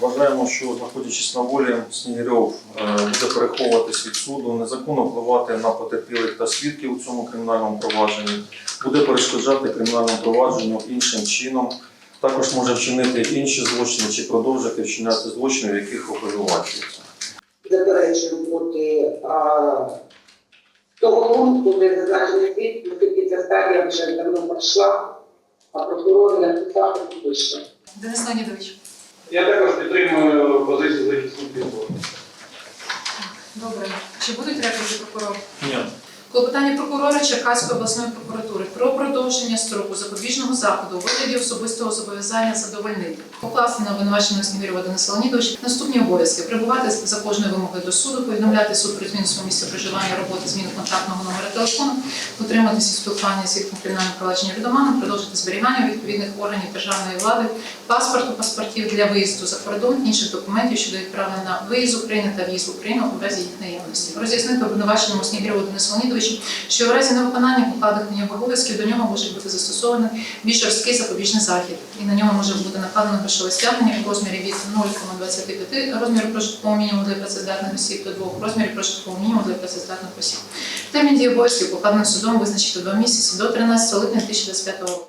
Вважаємо, що знаходячись на волі, Снігирьов е, буде переховуватись від суду, незаконно впливати на потерпілих та свідків у цьому кримінальному провадженні, буде перешкоджати кримінальному провадженню іншим чином. Також може вчинити інші злочини чи продовжити вчиняти злочини, в яких обвинувачується. заперечуємо а, того пункту, де зазначений світ, оскільки ця стадія вже давно пройшла, а прокурор написав і пише. Денис Леонідович. Я також підтримую позицію захисну підбору. Добре. Чи будуть репліки прокурору? Ні. Клопотання прокурора Черкаської обласної прокуратури про продовження строку запобіжного заходу у вигляді особистого зобов'язання задовольнити. Покласти на обвинуваченого Снігирєва Дениса Леонідовича наступні обов'язки прибувати за кожною вимогою до суду, повідомляти суд про зміну свого місця проживання, роботи, зміну контактного номера телефону, утриматися спілкування з їхнім кримінальним провадженням відоманом, продовжити зберігання відповідних органів державної влади, паспорту, паспортів для виїзду за кордон, інших документів щодо відправлення на виїзд України та в'їзд в Україну у разі їх наявності. Роз'яснити обвинуваченому Снігирєву Денису Леонідовичу, що у разі невиконання покладених на обов'язків до нього може бути застосований більш жорсткий запобіжний захід, і на нього може бути накладено грошове стягнення у розмірі від 0,25 розміру прожиткового мінімуму для працездатних осіб до 2 розмірів прожиткового мінімуму для працездатних осіб. Термін дії обов'язків покладених судом визначити до місяця до 13 липня 2025 року.